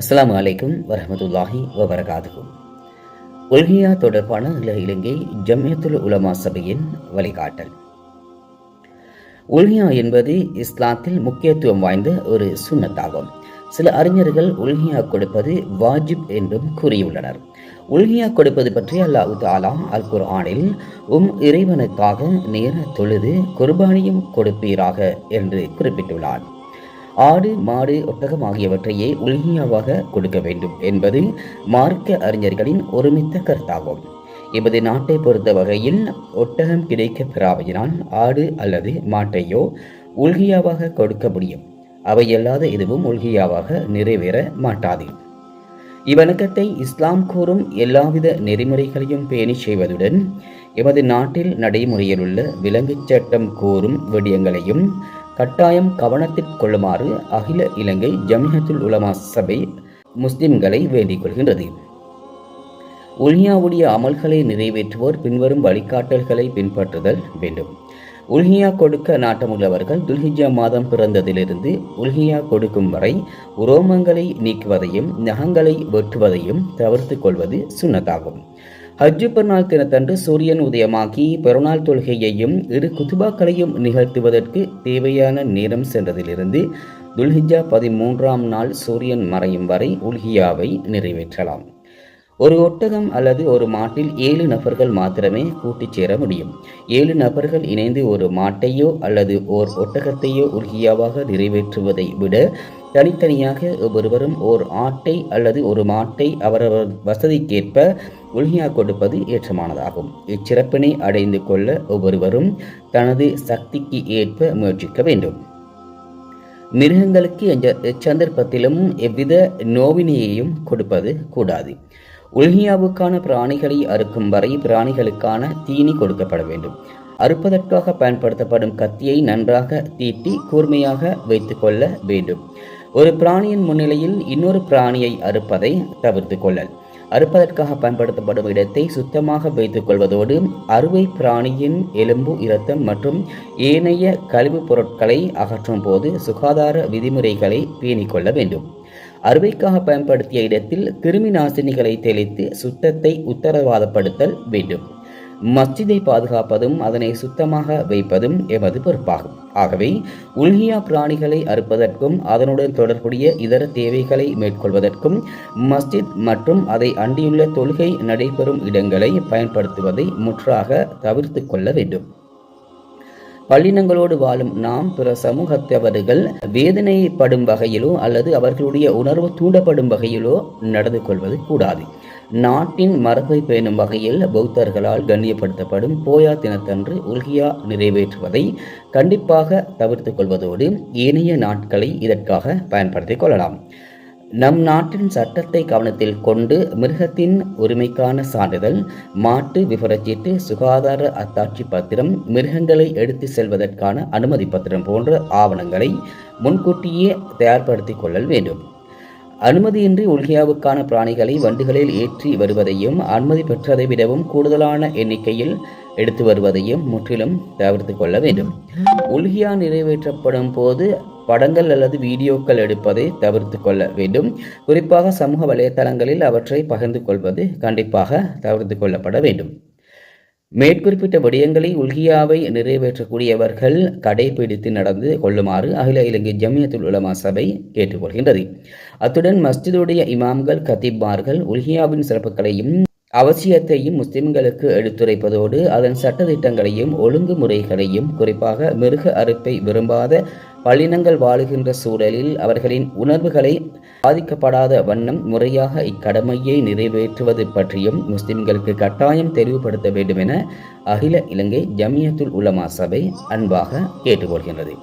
அஸ்லாம் அலைக்கும் வரஹமத்துல்லாஹி வபரகாதுகும் உல்ஹியா தொடர்பான அகில இலங்கை ஜம்யத்துல் உலமா சபையின் வழிகாட்டல். உல்கியா என்பது இஸ்லாத்தில் முக்கியத்துவம் வாய்ந்த ஒரு சுண்ணத்தாகும் சில அறிஞர்கள் உல்கியா கொடுப்பது வாஜிப் என்றும் கூறியுள்ளனர். உல்கியா கொடுப்பது பற்றி அல்லாஹு தாலா அல் குர்ஆனில் உம் இறைவனுக்காக நேர தொழுது குர்பானியும் கொடுப்பீராக என்று குறிப்பிட்டுள்ளார் ஆடு மாடு ஒட்டகம் ஆகியவற்றையே உல்கியாவாக கொடுக்க வேண்டும் என்பது மார்க்க அறிஞர்களின் ஒருமித்த கருத்தாகும். எமது நாட்டை பொறுத்த வகையில் ஒட்டகம் கிடைக்க பெறாமையினால் ஆடு அல்லது மாட்டையோ உள்கியாவாக கொடுக்க முடியும். அவையல்லாத எதுவும் உல்கியாவாக நிறைவேற மாட்டாது. இவ்வணக்கத்தை இஸ்லாம் கூறும் எல்லாவித நெறிமுறைகளையும் பேணி செய்வதுடன் எமது நாட்டில் நடைமுறையில் உள்ள விலங்குச் சட்டம் கூறும் விடயங்களையும் கட்டாயம் கவனத்தில் கொள்ளுமாறு அகில இலங்கை ஜமியத்துல் உலமா சபை முஸ்லிம்களை வேண்டிக் கொள்கின்றது. உல்ஹியாவுடைய அமல்களை நிறைவேற்றுவோர் பின்வரும் வழிகாட்டல்களை பின்பற்றுதல் வேண்டும். உல்ஹியா கொடுக்க நாட்டமுள்ளவர்கள் துல்ஹிஜா மாதம் பிறந்ததிலிருந்து உல்ஹியா கொடுக்கும் வரை உரோமங்களை நீக்குவதையும் நகங்களை வெட்டுவதையும் தவிர்த்து கொள்வது சுண்ணத்தாகும். ஹஜ்ஜு பெருநாள் தினத்தன்று சூரியன் உதயமாக்கி பெருநாள் தொழுகையையும் இரு குத்துபாக்களையும் நிகழ்த்துவதற்கு தேவையான நேரம் சென்றதிலிருந்து துல்ஹிஜா பதிமூன்றாம் நாள் சூரியன் மறையும் வரை உல்ஹியாவை நிறைவேற்றலாம். ஒரு ஒட்டகம் அல்லது ஒரு மாட்டில் ஏழு நபர்கள் மாத்திரமே கூட்டிச் சேர முடியும். ஏழு நபர்கள் இணைந்து ஒரு மாட்டையோ அல்லது ஓர் ஒட்டகத்தையோ உல்கியாவாக நிறைவேற்றுவதை விட தனித்தனியாக ஒவ்வொருவரும் ஓர் ஆட்டை அல்லது ஒரு மாட்டை அவரவர் வசதிக்கேற்ப உல்கியா கொடுப்பது ஏற்றமானதாகும். இச்சிறப்பினை அடைந்து கொள்ள ஒவ்வொருவரும் தனது சக்திக்கு ஏற்ப முயற்சிக்க வேண்டும். மிருகங்களுக்கு எச்சந்தர்ப்பத்திலும் எவ்வித நோவினையையும் கொடுப்பது கூடாது. உல்ஹியாவுக்கான பிராணிகளை அறுக்கும் வரை பிராணிகளுக்கான தீனி கொடுக்கப்பட வேண்டும். அறுப்பதற்காக பயன்படுத்தப்படும் கத்தியை நன்றாக தீட்டி கூர்மையாக வைத்துக்கொள்ள வேண்டும். ஒரு பிராணியின் முன்னிலையில் இன்னொரு பிராணியை அறுப்பதை தவிர்த்து கொள்ளல் அறுப்பதற்காக பயன்படுத்தப்படும் இடத்தை சுத்தமாக வைத்துக் கொள்வதோடு அறுவை பிராணியின் எலும்பு இரத்தம் மற்றும் ஏனைய கழிவுப் பொருட்களை அகற்றும் போது சுகாதார விதிமுறைகளை பேணிக்கொள்ள வேண்டும். அறுவைக்காக பயன்படுத்திய இடத்தில் கிருமி நாசினிகளை தெளித்து சுத்தத்தை உத்தரவாதப்படுத்தல் வேண்டும். மஸ்ஜிதை பாதுகாப்பதும் அதனை சுத்தமாக வைப்பதும் எமது பொறுப்பாகும். ஆகவே உல்கியா பிராணிகளை அறுப்பதற்கும் அதனுடன் தொடர்புடைய இதர தேவைகளை மேற்கொள்வதற்கும் மஸ்ஜித் மற்றும் அதை அண்டியுள்ள தொழுகை நடைபெறும் இடங்களை பயன்படுத்துவதை முற்றாக தவிர்த்து கொள்ள வேண்டும். பள்ளினங்களோடு வாழும் நாம் பிற சமூகத்தவர்கள் வேதனைப்படும் வகையிலோ அல்லது அவர்களுடைய உணர்வு தூண்டப்படும் வகையிலோ நடந்து கொள்வது கூடாது. நாட்டின் மரபை பேணும் வகையில் பௌத்தர்களால் கண்ணியப்படுத்தப்படும் போயா தினத்தன்று உல்கியா நிறைவேற்றுவதை கண்டிப்பாக தவிர்த்து கொள்வதோடு ஏனைய நாட்களை இதற்காக பயன்படுத்திக் கொள்ளலாம். நம் நாட்டின் சட்டத்தை கவனத்தில் கொண்டு மிருகத்தின் உரிமைக்கான சான்றிதழ் மாட்டு விவரச்சீட்டு சுகாதார அத்தாட்சி பத்திரம் மிருகங்களை எடுத்து செல்வதற்கான அனுமதி பத்திரம் போன்ற ஆவணங்களை முன்கூட்டியே தயார்படுத்திக் கொள்ளல் வேண்டும். அனுமதியின்றி உல்கியாவுக்கான பிராணிகளை வண்டுகளில் ஏற்றி வருவதையும் அனுமதி பெற்றதை விடவும் கூடுதலான எண்ணிக்கையில் எடுத்து வருவதையும் முற்றிலும் தவிர்த்து கொள்ள வேண்டும். உல்கியா நிறைவேற்றப்படும் போது படங்கள் அல்லது வீடியோக்கள் எடுப்பதை தவிர்த்து கொள்ள வேண்டும். குறிப்பாக சமூக வலைதளங்களில் அவற்றை பகிர்ந்து கொள்வது கண்டிப்பாக தவிர்த்து கொள்ளப்பட வேண்டும். மேற்குறிப்பிட்ட விடயங்களை உல்கியாவை நிறைவேற்றக்கூடியவர்கள் கடைபிடித்து நடந்து கொள்ளுமாறு அகில இலங்கை ஜமியத்துல் உலமா சபை கேட்டுக்கொள்கின்றது. அத்துடன் மஸ்ஜிதுடைய இமாம்கள் கத்திப்பார்கள் உல்கியாவின் சிறப்புகளையும் அவசியத்தையும் முஸ்லிம்களுக்கு எடுத்துரைப்பதோடு அதன் சட்டத்திட்டங்களையும் ஒழுங்குமுறைகளையும் குறிப்பாக மிருக அறுப்பை விரும்பாத பள்ளினங்கள் வாழுகின்ற சூழலில் அவர்களின் உணர்வுகளை பாதிக்கப்படாத வண்ணம் முறையாக இக்கடமையை நிறைவேற்றுவது பற்றியும் முஸ்லிம்களுக்கு கட்டாயம் தெளிவுபடுத்த வேண்டும் என அகில இலங்கை ஜமியத்துல் உலமா சபை அன்பாக கேட்டுக்கொள்கின்றது.